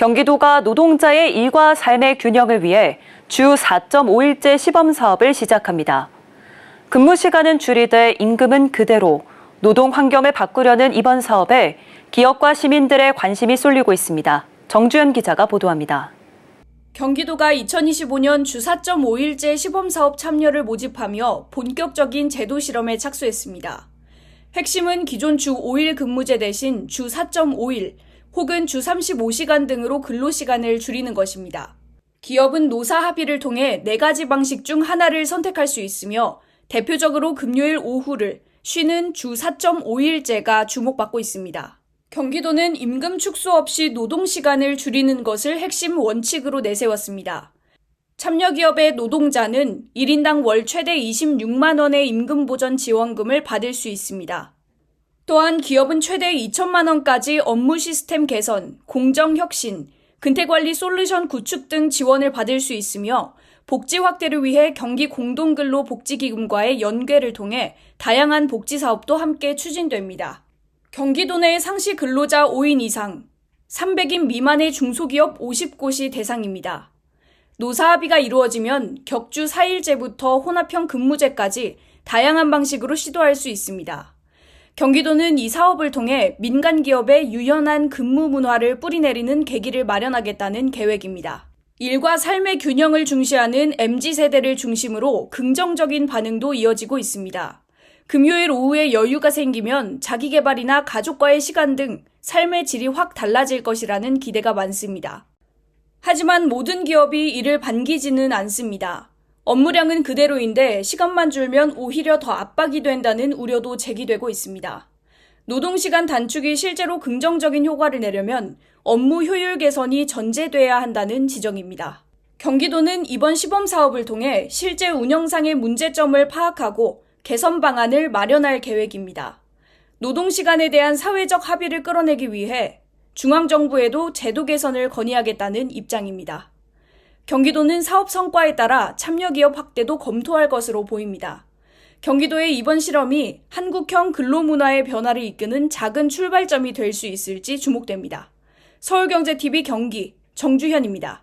경기도가 노동자의 일과 삶의 균형을 위해 주 4.5일제 시범 사업을 시작합니다. 근무 시간은 줄이되 임금은 그대로 노동 환경을 바꾸려는 이번 사업에 기업과 시민들의 관심이 쏠리고 있습니다. 정주현 기자가 보도합니다. 경기도가 2025년 주 4.5일제 시범사업 참여를 모집하며 본격적인 제도 실험에 착수했습니다. 핵심은 기존 주 5일 근무제 대신 주 4.5일 혹은 주 35시간 등으로 근로시간을 줄이는 것입니다. 기업은 노사 합의를 통해 네 가지 방식 중 하나를 선택할 수 있으며 대표적으로 금요일 오후를 쉬는 주 4.5일제가 주목받고 있습니다. 경기도는 임금 축소 없이 노동 시간을 줄이는 것을 핵심 원칙으로 내세웠습니다. 참여기업의 노동자는 1인당 월 최대 26만 원의 임금 보전 지원금을 받을 수 있습니다. 또한 기업은 최대 2천만 원까지 업무 시스템 개선, 공정 혁신, 근태관리 솔루션 구축 등 지원을 받을 수 있으며 복지 확대를 위해 경기 공동근로 복지기금과의 연계를 통해 다양한 복지 사업도 함께 추진됩니다. 경기도 내 상시 근로자 5인 이상, 300인 미만의 중소기업 50곳이 대상입니다. 노사합의가 이루어지면 격주 4일제부터 혼합형 근무제까지 다양한 방식으로 시도할 수 있습니다. 경기도는 이 사업을 통해 민간 기업의 유연한 근무 문화를 뿌리내리는 계기를 마련하겠다는 계획입니다. 일과 삶의 균형을 중시하는 MZ세대를 중심으로 긍정적인 반응도 이어지고 있습니다. 금요일 오후에 여유가 생기면 자기 개발이나 가족과의 시간 등 삶의 질이 확 달라질 것이라는 기대가 많습니다. 하지만 모든 기업이 이를 반기지는 않습니다. 업무량은 그대로인데 시간만 줄면 오히려 더 압박이 된다는 우려도 제기되고 있습니다. 노동시간 단축이 실제로 긍정적인 효과를 내려면 업무 효율 개선이 전제돼야 한다는 지적입니다. 경기도는 이번 시범 사업을 통해 실제 운영상의 문제점을 파악하고 개선 방안을 마련할 계획입니다. 노동시간에 대한 사회적 합의를 끌어내기 위해 중앙정부에도 제도 개선을 건의하겠다는 입장입니다. 경기도는 사업 성과에 따라 참여기업 확대도 검토할 것으로 보입니다. 경기도의 이번 실험이 한국형 근로문화의 변화를 이끄는 작은 출발점이 될 수 있을지 주목됩니다. 서울경제TV 경기 정주현입니다.